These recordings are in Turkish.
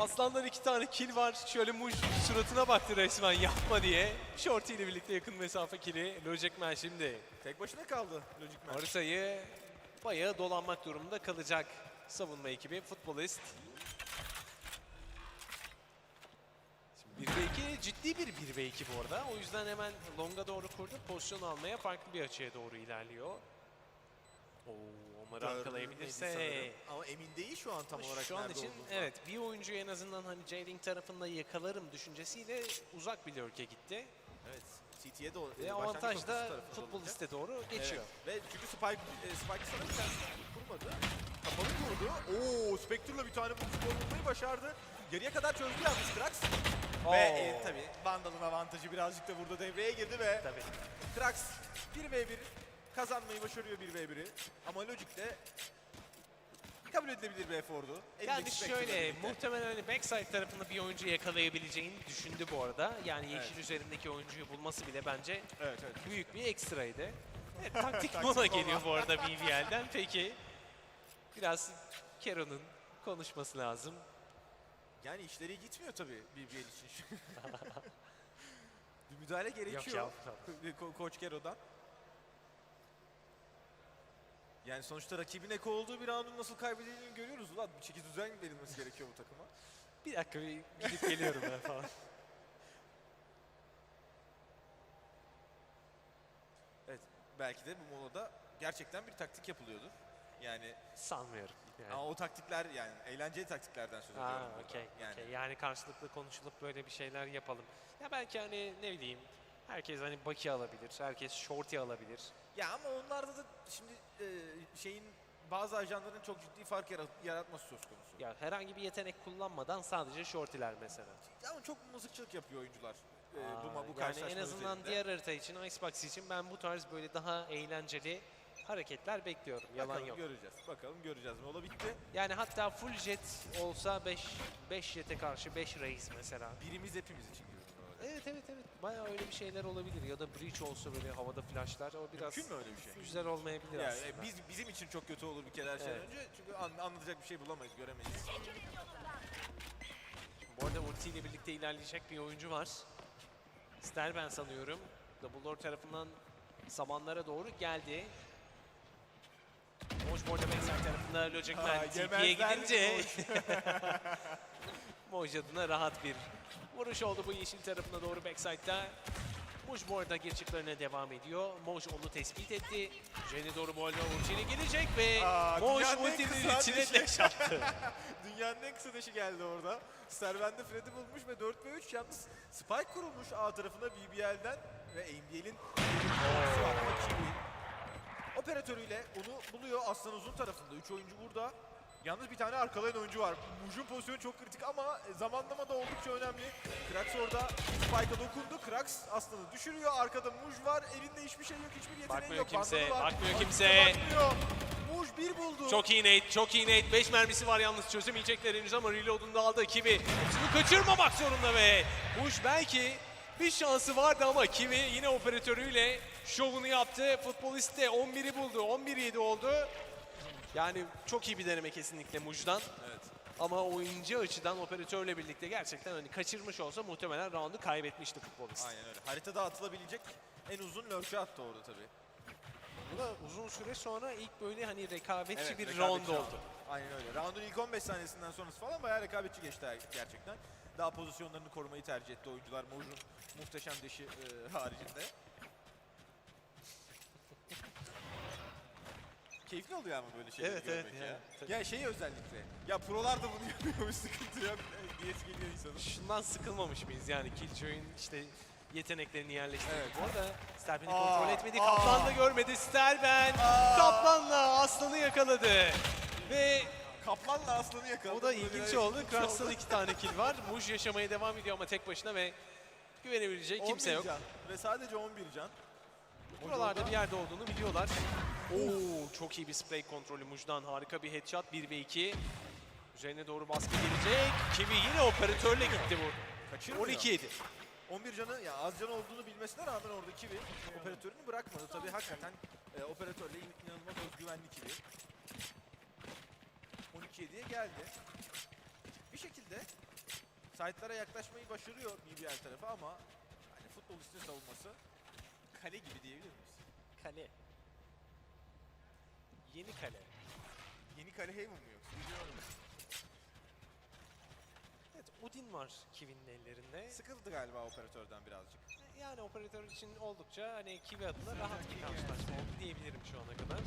Aslan'dan iki tane kill var. Şöyle Muj suratına baktı resmen yapma diye. Shorty ile birlikte yakın mesafe kill'i. Logic Man şimdi Tek başına kaldı Logic Man. haritayı bayağı dolanmak durumunda kalacak savunma ekibi. Futbolist. Şimdi 1 ve 2 ciddi bir 1 ve 2 bu arada. O yüzden hemen longa doğru kurdu. Pozisyon almaya farklı bir açıya doğru ilerliyor. Oo, Omar'ı arkalayabilirse. Ama emin değil şu an tam olarak şu an için evet bir oyuncu en azından hani J-Link tarafında yakalarım düşüncesiyle uzak bir lurk'e gitti. Evet. CT'ye doğru. Ve avantaj da futbol liste doğru geçiyor. Evet. Ve çünkü Spike, e, Spike sana bir tane kurmadı. Kapalı kurdu. Oo, Spectre'la bir tane bu skor bulmayı başardı. Geriye kadar çözdü yalnız Krax. Ve e, tabii Vandal'ın avantajı birazcık da burada devreye girdi ve Tabii. Krax 1v1 kazanmayı başarıyor 1v1'i. Ama Logic de kabul edilebilir bir efordu. Yani şöyle muhtemelen hani backside tarafında bir oyuncu yakalayabileceğini düşündü bu arada. Yani yeşil Evet. üzerindeki oyuncuyu bulması bile bence Evet evet. büyük bir ekstraydı. Evet, taktik mola geliyor bu arada BBL'den. Peki biraz Kero'nun konuşması lazım. Yani işleri gitmiyor tabii BBL için. bir müdahale gerekiyor. ya. Ko- Koç Kero'dan. Yani sonuçta rakibin eko olduğu bir roundun nasıl kaybedildiğini görüyoruz. Ulan bir çeki düzen verilmesi gerekiyor bu takıma. Bir dakika bir gidip geliyorum ben falan. Evet belki de bu molada gerçekten bir taktik yapılıyordur. Yani Sanmıyorum. Yani. ama o taktikler yani eğlenceli taktiklerden söz ediyorum. Burada. okey. Yani okey. Yani karşılıklı konuşulup böyle bir şeyler yapalım. Ya belki hani ne bileyim herkes hani Baki alabilir, herkes Shorty alabilir. Ya ama onlarda da şimdi e, şeyin bazı ajanların çok ciddi fark yara- yaratması söz konusu. Ya herhangi bir yetenek kullanmadan sadece Shorty'ler mesela. Ama çok mızıkçılık yapıyor oyuncular. E, Aa, bu, bu yani en azından üzerinde. diğer harita için, Icebox için ben bu tarz böyle daha eğlenceli hareketler bekliyorum. Yalan Bakalım yok. göreceğiz. Bakalım göreceğiz. Mola bitti. Yani hatta full jet olsa 5 5 jete karşı 5 reis mesela. Birimiz hepimiz için. Evet evet evet. Bayağı öyle bir şeyler olabilir ya da breach olsa böyle havada flashlar o biraz Mümkün mü öyle bir şey? güzel olmayabilir Yani aslında. e, biz bizim için çok kötü olur bir kere her şeyden Evet. önce. Çünkü an- anlatacak bir şey bulamayız, göremeyiz. Bu arada ulti ile birlikte ilerleyecek bir oyuncu var. Sterben sanıyorum. Double Door tarafından samanlara doğru geldi. Bu arada backside tarafında Ha, Man TP'ye gidince Moj adına rahat bir vuruş oldu bu yeşil tarafına doğru backside'da. Moj bu arada geçiklerine devam ediyor. Moj onu tespit etti. Jen'e doğru arada ultiyle gelecek ve Aa, Moj ultinin içine leş attı. Dünyanın en kısa deşi geldi orada. Serven'de Fred'i bulmuş ve 4 ve 3 yalnız Spike kurulmuş A tarafına BBL'den ve AMBL'in operatörüyle onu buluyor Aslan Uzun tarafında. 3 oyuncu burada. Yalnız bir tane arkalayan oyuncu var. Muj'un pozisyonu çok kritik ama zamanlama da oldukça önemli. Krax orada Spike'a dokundu. Krax Aslan'ı düşürüyor. Arkada Muj var. Elinde hiçbir şey yok. Hiçbir yeteneği Bakmıyor yok. kimse, bakmıyor kimse. Bakmıyor. Muj bir buldu. Çok iyi Nate, çok iyi Nate. 5 mermisi var yalnız çözemeyecekler henüz ama reload'unu da aldı Kiwi. Hepsini kaçırmamak zorunda ve Bush belki bir şansı vardı ama Kiwi yine operatörüyle şovunu yaptı. Futbolist de 11'i buldu, 11-7 oldu. Yani çok iyi bir deneme kesinlikle Muj'dan. Evet. Ama oyuncu açıdan operatörle birlikte gerçekten hani kaçırmış olsa muhtemelen roundu kaybetmişti futbolist. Aynen öyle. Haritada atılabilecek en uzun lurk'ü attı orada tabii. Bu da uzun süre sonra ilk böyle hani rekabetçi Evet, bir rekabetçi round round. oldu. Aynen öyle. Round'un ilk 15 saniyesinden sonrası falan bayağı rekabetçi geçti gerçekten. Daha pozisyonlarını korumayı tercih etti oyuncular Moj'un muhteşem deşi e, haricinde. Keyifli oluyor ama böyle şeyleri Evet, evet, görmek yani, ya. tabii. Ya şey özellikle. Ya prolar da bunu yapıyormuş sıkıntı yok. Diyesi geliyor insanın. Şundan sıkılmamış mıyız yani Killjoy'un işte yeteneklerini yerleştirdik. Evet. Bu arada Sterben'i kontrol etmedi. Kaplan da görmedi. Sterben. Kaplan'la Aslan'ı yakaladı. Ve Kaplanla aslanı yakaladı. o da ilginç oldu. ilginç Krax'tan iki tane kill var. Muj yaşamaya devam ediyor ama tek başına ve güvenebilecek kimse 11 yok. Can. Ve sadece 11 can. Buralarda bir yerde olduğunu biliyorlar. Oo, çok iyi bir spray kontrolü Muj'dan. Harika bir headshot. 1 ve 2. Üzerine doğru baskı gelecek. Kiwi yine operatörle gitti bu. Kaçırmıyor. 12-7. 11 canı ya az canı olduğunu bilmesine rağmen orada Kiwi operatörünü bırakmadı. Tabii hakikaten e, operatörle in- inanılmaz özgüvenli Kiwi. 12-7'ye geldi. Bir şekilde Site'lara yaklaşmayı başarıyor BBL tarafı ama hani futbolistin savunması kale gibi diyebilir miyiz? Kale. Yeni kale. Yeni kale Haven mı yoksa? Bilmiyorum. Evet Odin var Kiwi'nin ellerinde. Sıkıldı galiba operatörden birazcık. Yani operatör için oldukça hani Kiwi adına rahat bir karşılaşma oldu diyebilirim şu ana kadar.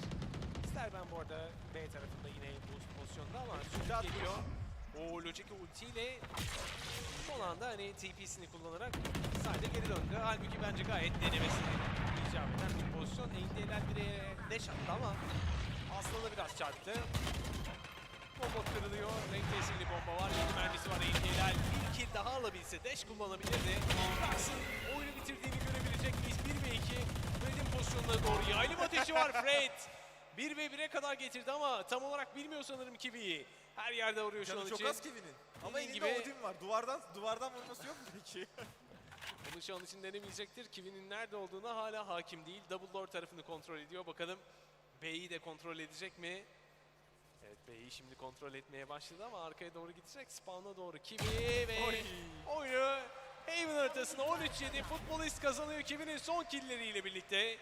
İster ben bu arada B tarafında yine boost pozisyonda ama sürük geliyor. O Logic ultiyle son anda hani TP'sini kullanarak sadece geri döndü. Halbuki bence gayet denemesini eden bir pozisyon. AD'ler direğe deş attı ama aslında biraz çarptı. Bomba kırılıyor. Renk tesirli bomba var. 7 mermisi var. AD'ler bir kill daha alabilse dash kullanabilirdi. Krax'ın oyunu bitirdiğini görebilecek miyiz? 1 ve 2. Fred'in pozisyonuna doğru yaylım ateşi var Fred. 1 ve 1'e kadar getirdi ama tam olarak bilmiyor sanırım Kiwi'yi. Her yerde arıyor şu an Canı çok için. az Kevin'in. Ama Dediğin elinde gibi- Odin var. Duvardan duvardan vurması yok mu peki? Bunu şu an için denemeyecektir. Kiwi'nin nerede olduğuna hala hakim değil. Double door tarafını kontrol ediyor. Bakalım B'yi de kontrol edecek mi? Evet B'yi şimdi kontrol etmeye başladı ama arkaya doğru gidecek. Spawn'a doğru Kiwi ve Oy. oyunu Haven haritasında 13-7 futbolist kazanıyor Kiwi'nin son killeriyle birlikte.